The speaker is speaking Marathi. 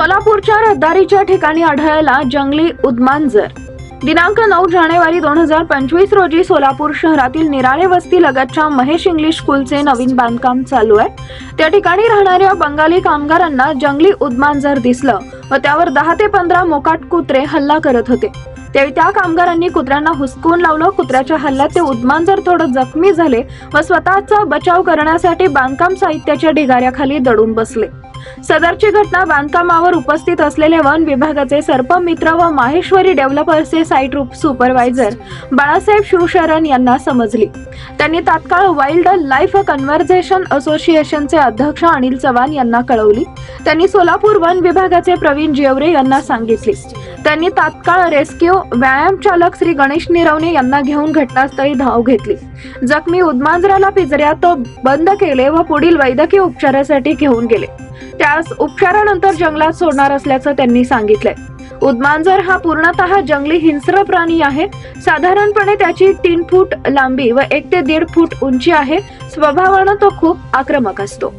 सोलापूरच्या रहदारीच्या ठिकाणी आढळला जंगली उदमांजर. दिनांक नऊ जानेवारी दोन हजार पंचवीस रोजी सोलापूर शहरातील निराळे वस्ती लगतच्या महेश इंग्लिश स्कूलचे नवीन बांधकाम चालू आहे. त्या ठिकाणी राहणाऱ्या बंगाली कामगारांना जंगली उदमांजर दिसलं. व त्यावर दहा ते पंधरा मोकाट कुत्रे हल्ला करत होते. त्यावेळी त्या कामगारांनी कुत्र्यांना हुसकून लावलं. कुत्र्याच्या हल्ल्यात ते उद्मांजर थोडं जखमी झाले व स्वतःचा बचाव करण्यासाठी बांधकाम साहित्याच्या ढिगाऱ्याखाली दडून बसले. सदरची घटना बांधकामावर उपस्थित असलेले वन विभागाचे सर्पमित्र व माहेश्वरी डेव्हलपर्सचे साईट सुपरवायझर बाळासाहेब शिवशरण यांना समजली. त्यांनी तात्काळ वाईल्ड लाईफ कन्व्हर्झेशन असोसिएशनचे अध्यक्ष अनिल चव्हाण यांना कळवली. त्यांनी सोलापूर वन विभागाचे प्रवीण जेवरे यांना सांगितले. त्यांनी तात्काळ रेस्क्यू व्यायाम चालक श्री गणेश निरवणे यांना घेऊन घटनास्थळी धाव घेतली. जखमी उदमांजराला पिंजऱ्यात बंद केले व पुढील वैद्यकीय उपचारासाठी घेऊन गेले. त्यास उपचारानंतर जंगलात सोडणार असल्याचं त्यांनी सांगितलंय. उद्मांजर हा पूर्णतः जंगली हिंस्र प्राणी आहे. साधारणपणे त्याची तीन फूट लांबी व एक ते दीड फूट उंची आहे. स्वभावानं तो खूप आक्रमक असतो.